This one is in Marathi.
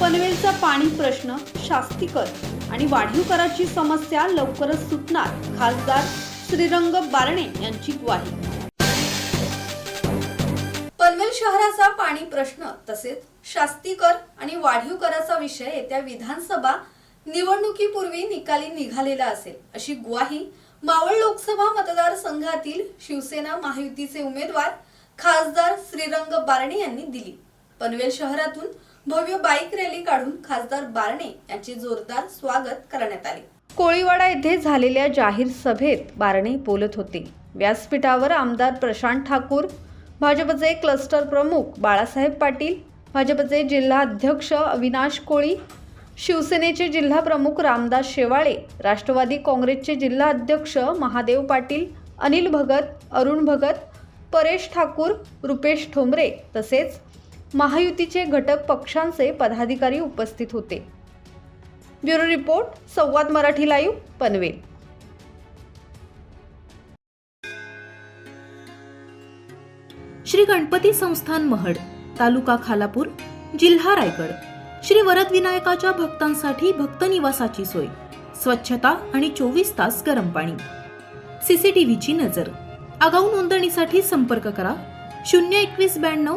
पनवेलचा पाणी प्रश्न शास्तीकर आणि वाढीव कराची समस्या लवकरच सुटणार खासदार श्रीरंग बारणे यांची ग्वाही. पनवेल शहराचा पाणी प्रश्न तसेच शास्तीकर आणि वाढीव कराचा विषय येत्या विधानसभा निवडणुकीपूर्वी निकाली निघालेला असेल अशी ग्वाही मावळ लोकसभा मतदारसंघातील शिवसेना महायुतीचे उमेदवार खासदार श्रीरंग बारणे यांनी दिली. पनवेल शहरातून भव्य बाईक रॅली काढून खासदार बारणे यांचे जोरदार स्वागत करण्यात आले. कोळीवाडा येथे झालेल्या जाहीर सभेत बारणे बोलत होते. व्यासपीठावर आमदार प्रशांत ठाकूर भाजपचे क्लस्टर प्रमुख बाळासाहेब पाटील भाजपचे जिल्हा अध्यक्ष अविनाश कोळी शिवसेनेचे जिल्हा प्रमुख रामदास शेवाळे राष्ट्रवादी काँग्रेसचे जिल्हा अध्यक्ष महादेव पाटील अनिल भगत अरुण भगत परेश ठाकूर रुपेश ठोंबरे तसेच महायुतीचे घटक पक्षांचे पदाधिकारी उपस्थित होते. Bureau report Samvad Marathi live Panvel. Shri Ganpati संस्थान महड तालुका खालापूर जिल्हा रायगड. श्री वरद विनायकाच्या भक्तांसाठी भक्त निवासाची सोय स्वच्छता आणि चोवीस तास गरम पाणी. सीसीटीव्हीची नजर. आगाऊ नोंदणीसाठी संपर्क करा शून्य एकवीस ब्याण्णव